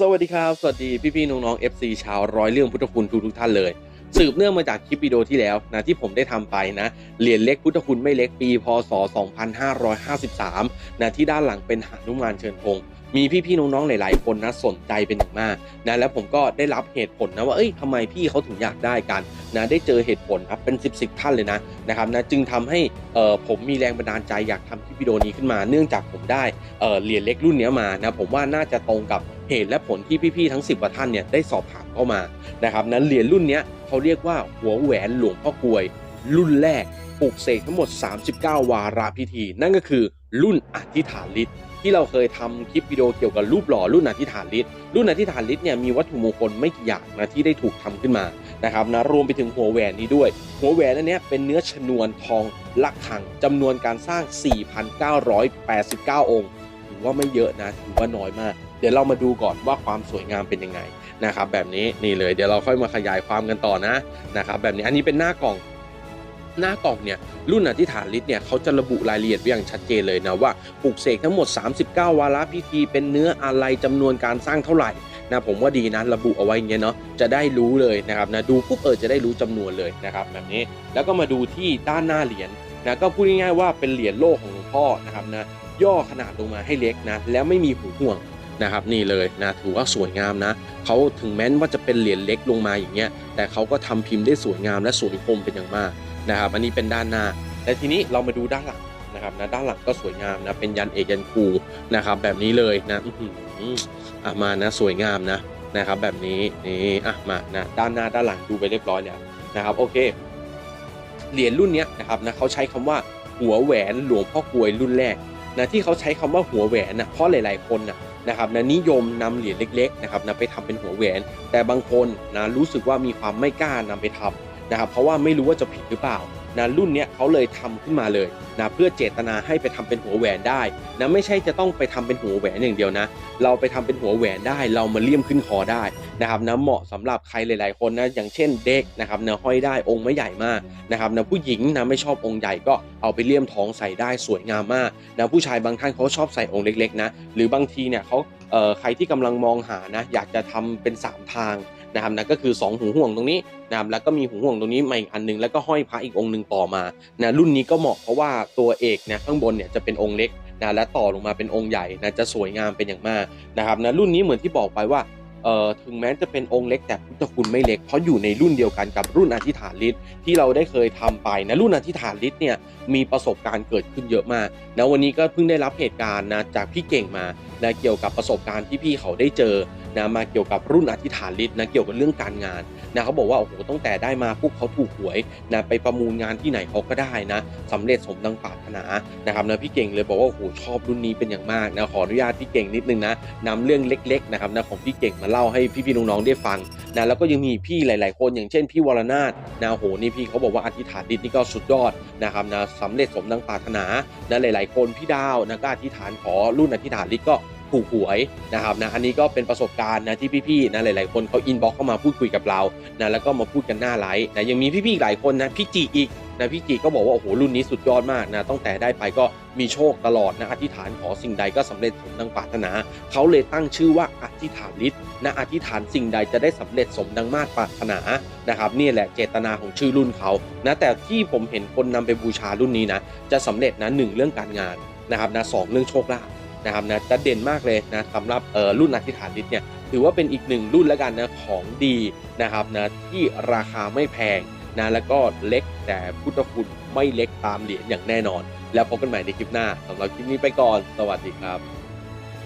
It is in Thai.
สวัสดีครับ สวัสดีพี่ๆน้องๆ FC ชาวร้อยเรื่องพุทธคุณทุกทุกท่านเลย สืบเนื่องมาจากคลิปวิดีโอที่แล้วนะที่ผมได้ทำไปนะเหรียญเล็กพุทธคุณไม่เล็กปีพศ 2553นะที่ด้านหลังเป็นหานุมานเชิญธงมีพี่ๆน้องๆหลาย ๆ คนนะสนใจเป็นอย่างมากนะแล้วผมก็ได้รับเหตุผลนะว่าเอ้ยทำไมพี่เขาถึงอยากได้กันนะได้เจอเหตุผลครับเป็น 10บสท่านเลยนะนะครับนะจึงทำให้เอ่อผมมีแรงบันดาลใจอยากทำคลิปวิดีโอนี้ขึ้นมา เนื่องจากผมได้เอ่อเหรียญเล็กรุ่นเนี้ยมานะผมว่าน่าจะตรงกับเหตุและผลที่พี่ๆทั้ง 10กว่าท่านเนี่ยได้สอบถามเข้ามานะครับนั้นเหรียญรุ่นเนี้ยเขาเรียกว่าหัวแหวนหลวงพ่อกลวย รุ่นแรกปลูกเสกทั้งหมด 39 วาระพิธี นั่นก็คือรุ่นอธิษฐานฤทธิ์ที่เราเคยทำคลิปวิดีโอเกี่ยวกับรูปหล่อรุ่นอธิษฐานฤทธิ์รุ่นอธิษฐานฤทธิ์เนี่ยมีวัตถุมงคลไม่กี่อย่างนะที่ได้ถูกทำขึ้นมานะครับนะรวมไปถึงหัวแหวนนี้ด้วย หัวแหวนอันเนี้ยเป็นเนื้อชนวนทองลักขังจำนวนการสร้าง 4,989 องค์ถือว่าไม่เยอะนะถือว่าน้อยมาก เดี๋ยวเรามาดูก่อนว่าความสวยงามเป็นยังไงนะครับแบบนี้นี่เลยเดี๋ยวเราค่อยมาขยายความกันต่อนะนะครับแบบนี้อันนี้เป็นหน้ากล่อง หน้ากล่องเนี่ยรุ่นอธิษฐานฤทธิ์เนี่ยเขาจะระบุรายละเอียดไว้อย่างชัดเจนเลยนะว่าปลูกเสกทั้งหมด 39 วาระพิธี เป็นเนื้ออะไรจำนวนการสร้างเท่าไหร่นะผมว่าดีนะระบุเอาไว้อย่างเงี้ยเนาะจะได้รู้เลยนะครับนะดูปุ๊บเออจะได้รู้จำนวนเลยนะครับแบบนี้แล้วก็มาดูที่ด้านหน้าเหรียญนะก็พูดง่ายๆว่าเป็นเหรียญโลกของหลวงพ่อนะครับนะย่อขนาดลงมาให้เล็กนะแล้วไม่มีหูห่วงนะครับนี่เลยนะถือว่าสวยงามนะเขาถึงแม้ว่าจะเป็นเหรียญเล็กลงมาอย่างเงี้ยแต่เขาก็ทำพิมพ์ได้สวยงามและสวยคมเป็นอย่างมาก นะครับ อันนี้เป็นด้านหน้า แต่ทีนี้เรามาดูด้านหลังนะครับนะด้านหลังก็สวยงามนะเป็นยันเอกยันคูนะครับแบบนี้เลยนะอืมอะมานะสวยงามนะนะครับแบบนี้นี่อะมานะด้านหน้าด้านหลังดูไปเรียบร้อยแล้วนะครับโอเคเหรียญรุ่นนี้นะครับนะเขาใช้คำว่าหัวแหวนหลวงพ่อกวยรุ่นแรกนะที่เขาใช้คำว่าหัวแหวนนะเพราะหลาย ๆคนนะนะครับนะนิยมนำเหรียญเล็ก ๆ นะครับนะไปทำเป็นหัวแหวน แต่บางคนนะรู้สึกว่ามีความไม่กล้านำไปทำ นะครับเพราะว่าไม่รู้ว่าจะผิดหรือเปล่านะรุ่นเนี้ยเขาเลยทำขึ้นมาเลยนะเพื่อเจตนาให้ไปทำเป็นหัวแหวนได้นะไม่ใช่จะต้องไปทำเป็นหัวแหวนอย่างเดียวนะ เราไปทำเป็นหัวแหวนได้ เรามาเลี่ยมขึ้นคอได้นะครับนะเหมาะสำหรับใครหลาย ๆ คนนะอย่างเช่นเด็กนะครับเนะห้อยได้องค์ไม่ใหญ่มากนะครับนะผู้หญิงนะไม่ชอบองค์ใหญ่ก็เอาไปเลี่ยมท้องใส่ได้สวยงามมากนะผู้ชายบางท่านเขาชอบใส่องค์เล็ก ๆ นะ หรือบางทีเนี่ยเขาเอ่อใครที่กำลังมองหานะอยากจะทำเป็นสามทาง นะครับนะก็คือ2หูห่วงตรงนี้นะครับแล้วก็มีหูห่วงตรงนี้มาอีกอันหนึงแล้วก็ห้อยพระอีกองค์หนึ่งต่อมานะรุ่นนี้ก็เหมาะเพราะว่าตัวเอกนี่ยข้างบนเนี่ยจะเป็นองค์เล็กนะและต่อลงมาเป็นองค์ใหญ่นะจะสวยงามเป็นอย่างมากนะครับนะรุ่นนี้เหมือนที่บอกไปว่าเอ่อถึงแม้จะเป็นองค์เล็กแต่พุทธคุณไม่เล็กเพราะอยู่ในรุ่นเดียวกันกับรุ่นอธิษฐานฤทธิ์ที่เราได้เคยทำไปนะรุ่นอธิษฐานฤทธิ์เนี่ยมีประสบการณ์เกิดขึ้นเยอะมากนะวันนี้ก็เพิ่งได้รับเหตุการณ์นะจากพี่เก่งมานะเกี่ยวกับประสบการณ์ที่พี่เขาได้เจอ นะมาเกี่ยวกับรุ่นอธิษฐานฤทธิ์นะเกี่ยวกับเรื่องการงานนะเขาบอกว่าโอ้โหตั้งแต่ได้มาปุ๊บเขาถูกหวยนะไปประมูลงานที่ไหนเขาก็ได้นะสำเร็จสมดังปรารถนานะครับนะพี่เก่งเลยบอกว่าโอ้โหชอบรุ่นนี้เป็นอย่างมากนะขออนุญาตพี่เก่งนิดนึงนะนำเรื่องเล็กๆนะครับนะของพี่เก่งมาเล่าให้พี่ๆน้องๆได้ฟังนะแล้วก็ยังมีพี่หลาย ๆ คนอย่างเช่นพี่วรนาถนะโหนี่พี่เขาบอกว่าอธิษฐานฤทธิ์นี่ก็สุดยอดนะครับนะสำเร็จสมดังปรารถนานะหลาย ๆ คนพี่ดาวนะก็อธิษฐานขอรุ่นอธิษฐานฤทธิ์ก็ ถูกหวยนะครับนะอันนี้ก็เป็นประสบการณ์นะที่พี่ๆนะหลายๆคนเขาอินบ็อกเข้ามาพูดคุยกับเรานะแล้วก็มาพูดกันหน้าไลฟ์นะยังมีพี่ๆอีกหลายคนนะพี่จีอีกนะพี่จีก็บอกว่าโอ้โหรุ่นนี้สุดยอดมากนะตั้งแต่ได้ไปก็มีโชคตลอดนะอธิษฐานขอสิ่งใดก็สำเร็จสมดังปรารถนา เขาเลยตั้งชื่อว่าอธิษฐานฤทธิ์นะอธิษฐานสิ่งใดจะได้สำเร็จสมดังมาตรปรารถนานะครับนี่แหละเจตนาของชื่อรุ่นเขานะแต่ที่ผมเห็นคนนำไปบูชารุ่นนี้นะจะสำเร็จนะหนึ่งเรื่องการงานนะครับนะสองเรื่องโชคลาภ นะครับนะจะเด่นมากเลยนะสำหรับเอ่อรุ่นอธิษฐานฤทธิ์เนี่ยถือว่าเป็นอีกหนึ่งรุ่นแล้วกันนะของดีนะครับนะที่ราคาไม่แพงนะแล้วก็เล็กแต่พุทธคุณไม่เล็กตามเหรียญอย่างแน่นอน แล้วพบกันใหม่ในคลิปหน้าสำหรับคลิปนี้ไปก่อน สวัสดีครับ